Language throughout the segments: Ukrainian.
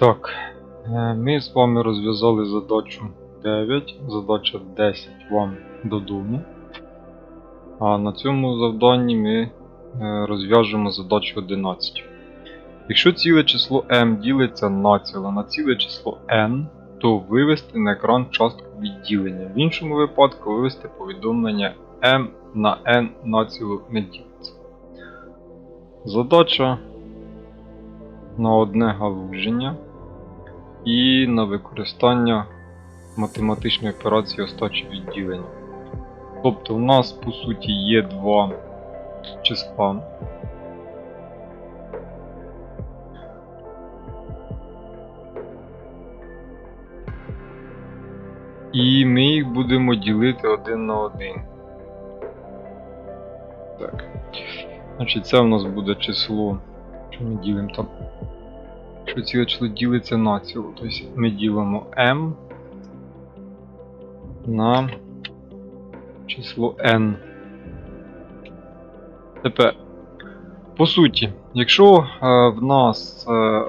Так, е, ми з вами розв'язали задачу 9, задача 10 вам додому. А на цьому завданні ми е, розв'яжемо задачу 11. Якщо ціле число m ділиться націло на ціле число n, то вивести на екран частку відділення. В іншому випадку вивести повідомлення m на n націло не ділиться. Задача на одне галуження і на використання математичної операції остачі відділення. Тобто у нас по суті є два числа. І ми їх будемо ділити один на один. Так. Значить, це у нас буде число. Що ми ділимо там? Якщо ціле число ділиться на ціло, тобто ми ділимо m на число n. Тепер, по суті, якщо е, в нас е,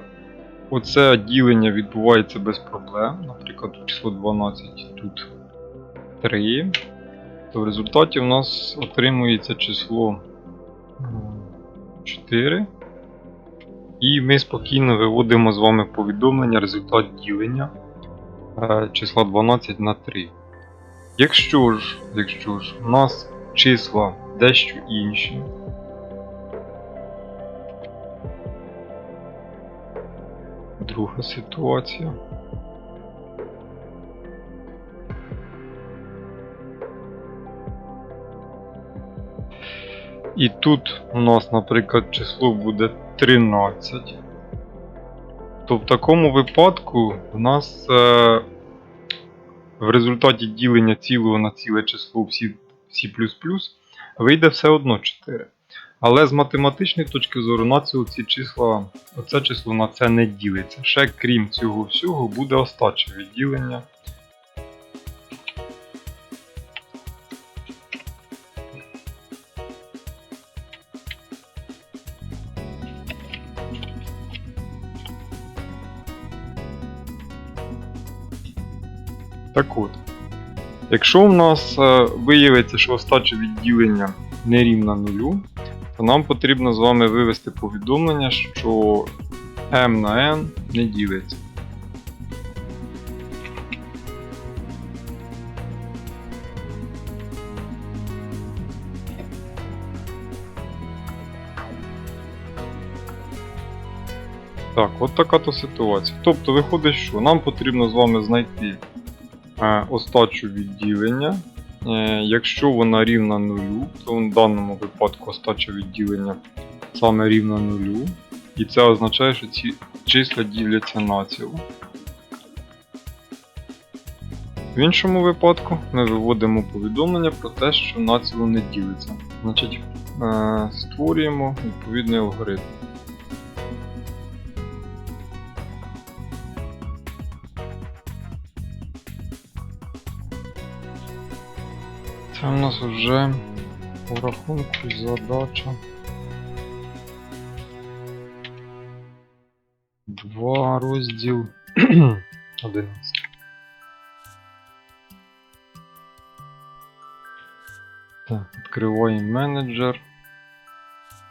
оце ділення відбувається без проблем, наприклад, число 12, тут 3, то в результаті в нас отримується число 4. І ми спокійно виводимо з вами повідомлення результат ділення е, числа 12 на 3. Якщо ж, якщо ж у нас числа дещо інші, друга ситуація. І тут у нас, наприклад, число буде 13. То в такому випадку в нас е, в результаті ділення цілого на ціле число всі, всі вийде все одно 4. Але з математичної точки зору на цього ці числа, оце число на це не ділиться. Ще крім цього всього буде остаче відділення. Так от, якщо в нас е, виявиться, що остача відділення не рівна нулю, то нам потрібно з вами вивести повідомлення, що m на n не ділиться. Так, от така то ситуація. Тобто виходить, що нам потрібно з вами знайти остачу відділення. Е, якщо вона рівна нулю, то в даному випадку остача відділення саме рівна нулю. І це означає, що ці числа діляться націло. В іншому випадку ми виводимо повідомлення про те, що націло не ділиться. Значить, е, створюємо відповідний алгоритм. Це у нас вже у рахунку задача. Два розділ 11. Так, відкриваємо менеджер.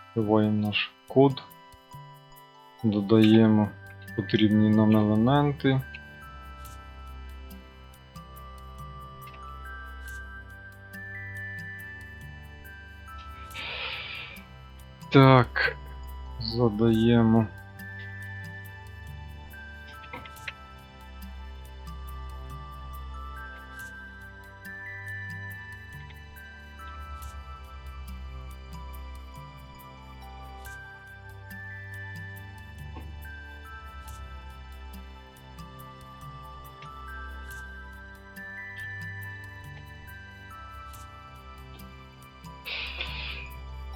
Відкриваємо наш код. Додаємо потрібні нам елементи. Так, задаємо.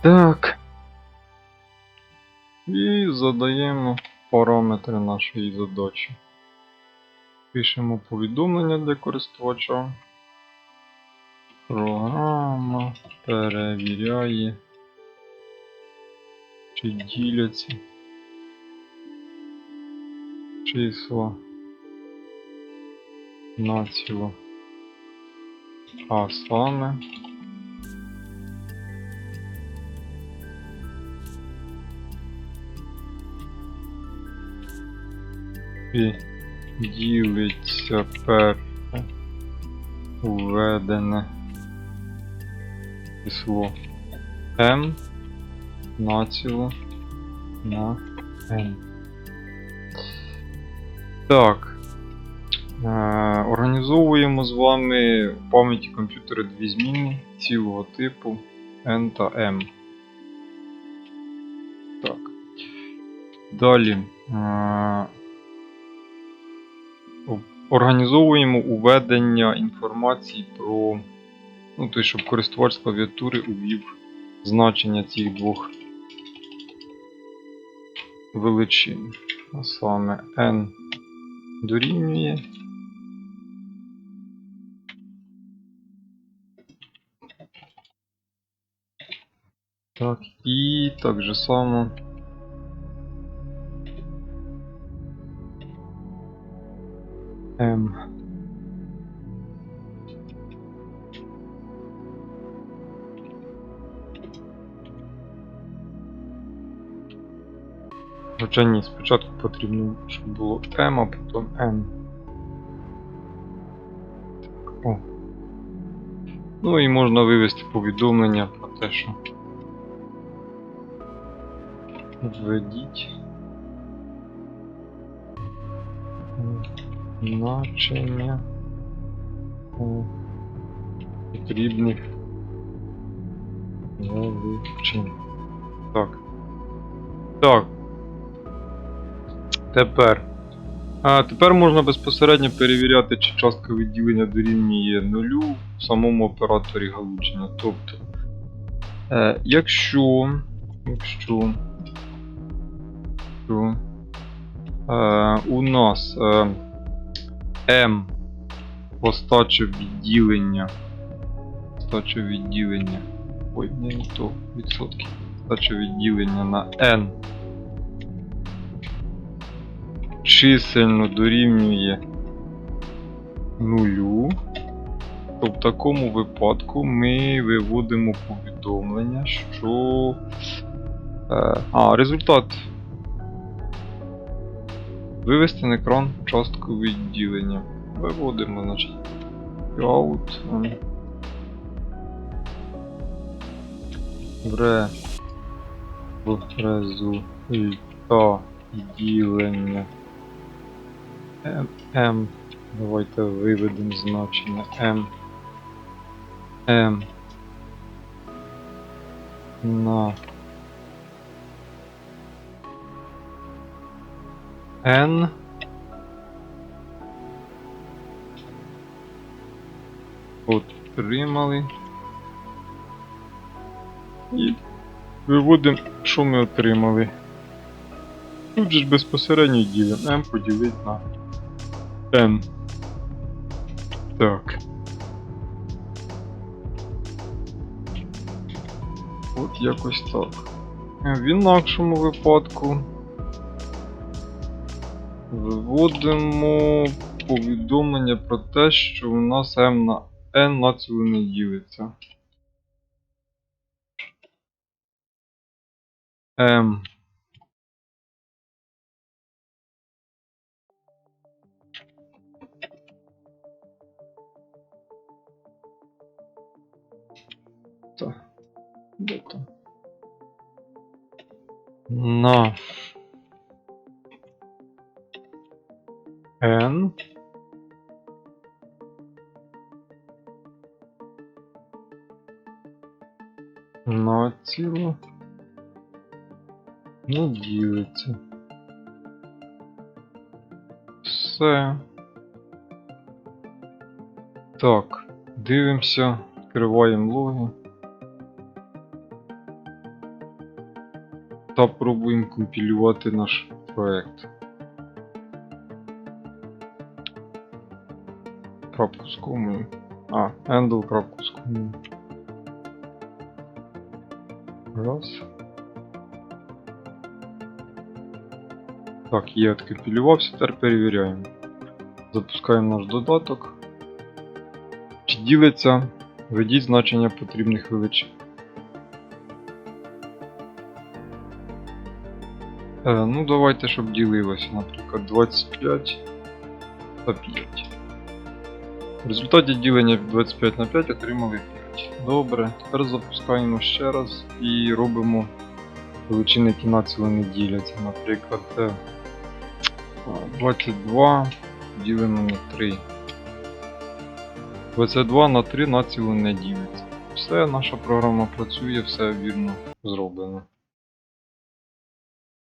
Так. І задаємо параметри нашої задачі. Пишемо повідомлення для користувача. Програма перевіряє, чи діляться число націло. А саме і ділиться перше введене число m націло на n. Так. Е, організовуємо з вами в пам'яті комп'ютера дві зміни цілого типу N та M. Так. Далі. Е, організовуємо уведення інформації про. Ну, тобто, щоб користувач клавіатури увів значення цих двох величин. А саме n дорівнює. Так, і так же само. M. Хоча ні, спочатку потрібно, щоб було M, а потім N. О. Ну і можна вивести повідомлення про те, що введіть значення потрібних величин. Так. Так. Тепер. А тепер можна безпосередньо перевіряти, чи частка відділення дорівнює нулю в самому операторі галучення. Тобто, е, якщо, якщо, якщо е, у нас е, m остача відділення, остача відділення, ой, не, то, відсотки, остача відділення на n чисельно дорівнює нулю, то в такому випадку ми виводимо повідомлення, що. Е, а, результат. Вивести на екран частку відділення. Виводимо, значить. Out. м, В результат ділення M. Давайте виведемо значення M. M. На N. Отримали. І виводимо, що ми отримали. Тут же ж безпосередньо ділимо m поділити на n. Так. От якось так. В інакшому випадку виводимо повідомлення про те, що у нас m на n націло не ділиться. m Та. Де там? На. N. На ціло. Не ділиться. Все. Так, дивимося, відкриваємо логи. Та пробуємо компілювати наш проект. Крапку з. А, handle крапку з. Раз. Так, є откомпілювався, тепер перевіряємо. Запускаємо наш додаток. Чи ділиться? Введіть значення потрібних величин. Е, ну, давайте, щоб ділилося, наприклад, 25 та 5. В результаті ділення 25 на 5 отримали 5. Добре, тепер запускаємо ще раз і робимо величини, які націло не діляться. Наприклад, е, 22 ділимо на 3. 22 на 3 націло не ділиться. Все, наша програма працює, все вірно зроблено.